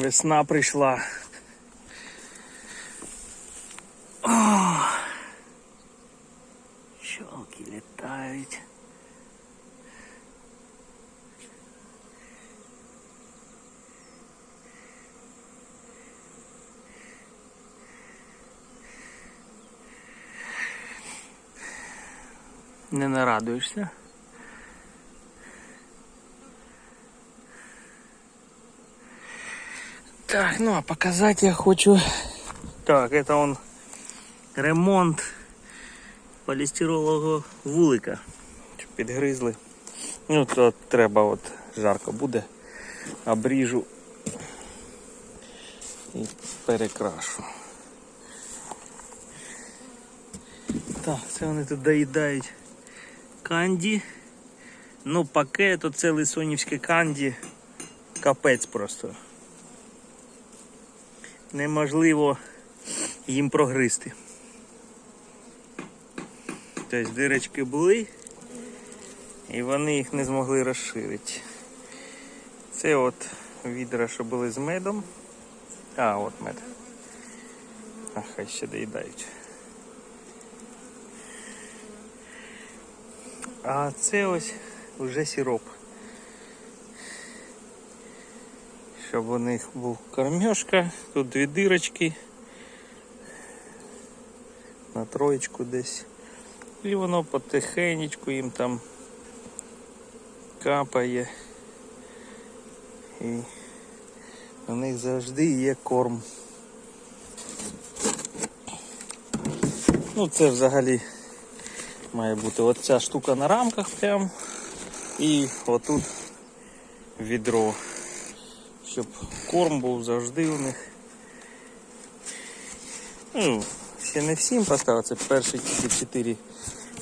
Весна прийшла. О! Щелки літають. Не нарадуєшся. Так, ну а показать я хочу. Так, это он ремонт полістиролового вулика. Підгризли. Ну, то треба от жарко буде. Обріжу і перекрашу. Так, це вони тут доїдають канді. Ну, паке то ціле сонівське канді. Капець просто неможливо їм прогризти. Тобто дирочки були і вони їх не змогли розширити. Це от відра, що були з медом. А, от мед. А хай ще доїдають. А це ось вже сироп. Щоб у них був кормежка, тут дві дирочки на троєчку десь. І воно потихенечку їм там капає. І у них завжди є корм. Ну це взагалі має бути от ця штука на рамках прям і отут відро щоб корм був завжди у них. Ну, ще не всім поставив, це перші тільки 4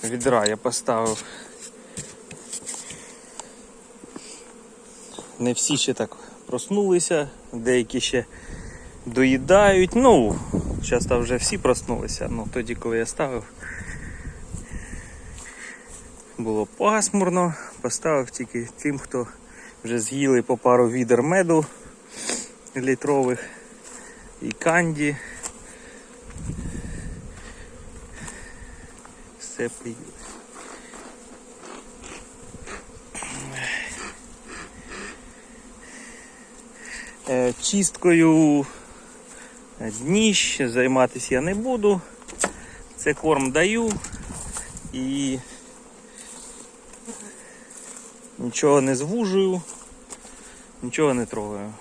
відра я поставив. Не всі ще так проснулися, деякі ще доїдають. Ну, часто вже всі проснулися, ну тоді, коли я ставив, було пасмурно, поставив тільки тим, хто вже з'їли по пару відер меду літрових і канді. Все поїли. Е, Чисткою дніщ займатися я не буду. Це корм даю і нічого не звужую, нічого не трогаю.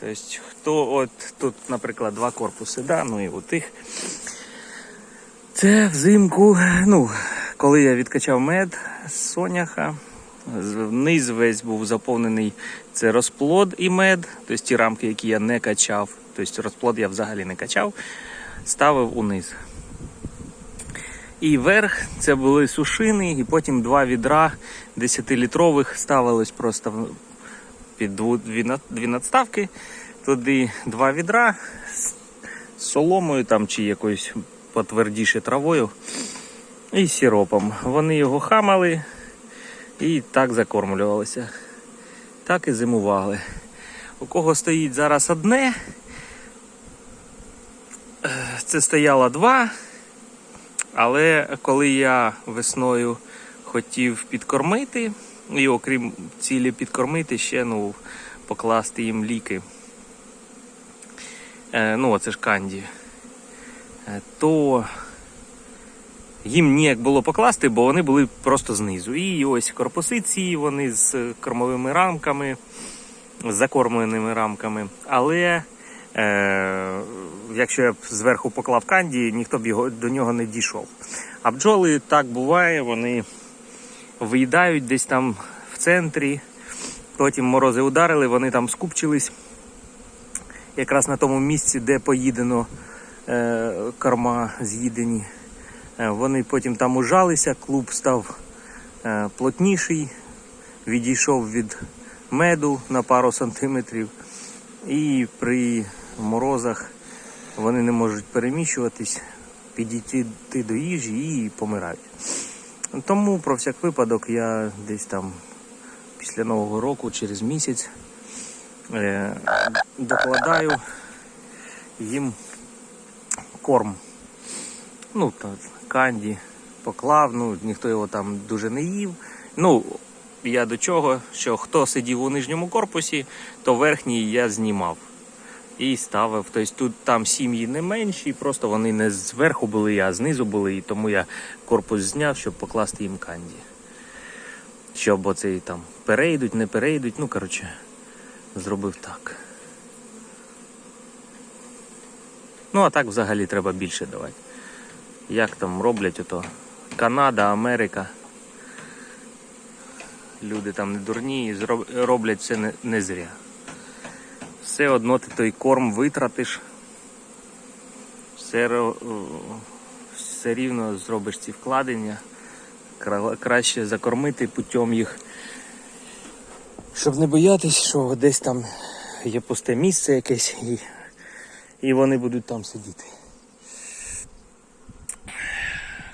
Тобто, хто от тут, наприклад, два корпуси, да, ну і от їх. Це взимку, ну, коли я відкачав мед з соняха, вниз весь був заповнений це розплод і мед, тобто ті рамки, які я не качав, тобто розплод я взагалі не качав, ставив униз. І верх це були сушини, і потім два відра 10-літрових ставилось просто під дві, надставки. Туди два відра з соломою там чи якоюсь потвердіше травою і сиропом. Вони його хамали і так закормлювалися. Так і зимували. У кого стоїть зараз одне, це стояло два. Але коли я весною хотів підкормити, і окрім цілі підкормити, ще ну, покласти їм ліки, е, ну оце ж канді, е, то їм ніяк було покласти, бо вони були просто знизу. І ось корпуси ці, вони з кормовими рамками, з закормленими рамками. Але е, якщо я б зверху поклав канді, ніхто б його до нього не дійшов. А бджоли так буває, вони виїдають десь там в центрі, потім морози ударили, вони там скупчились якраз на тому місці, де поїдено е, корма з'їдені. Е, вони потім там ужалися, клуб став е, плотніший, відійшов від меду на пару сантиметрів. І при морозах вони не можуть переміщуватись, підійти до їжі і помирають. Тому про всяк випадок я десь там після Нового року, через місяць, е, докладаю їм корм. Ну, та, канді поклав, ну, ніхто його там дуже не їв. Ну, я до чого, що хто сидів у нижньому корпусі, то верхній я знімав і ставив. Тобто тут там сім'ї не менші, просто вони не зверху були, а знизу були, і тому я корпус зняв, щоб покласти їм канді. Щоб оцей там перейдуть, не перейдуть. Ну, коротше, зробив так. Ну, а так взагалі треба більше давати. Як там роблять ото Канада, Америка. Люди там не дурні і роблять не, не зря. Все одно ти той корм витратиш. Все, все рівно зробиш ці вкладення. Краще закормити путем їх. Щоб не боятись, що десь там є пусте місце якесь і, і вони будуть там сидіти.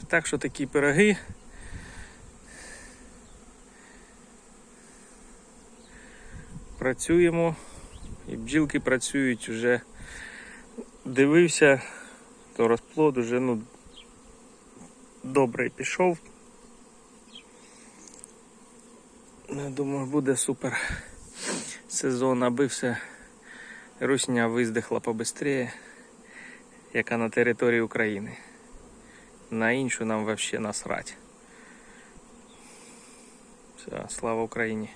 Так що такі пироги. Працюємо. Бджілки працюють вже. Дивився, то розплод уже ну, добре пішов. Я думаю, буде супер сезон, аби все русня виздихла побистріє, яка на території України. На іншу нам взагалі насрать. Все, слава Україні.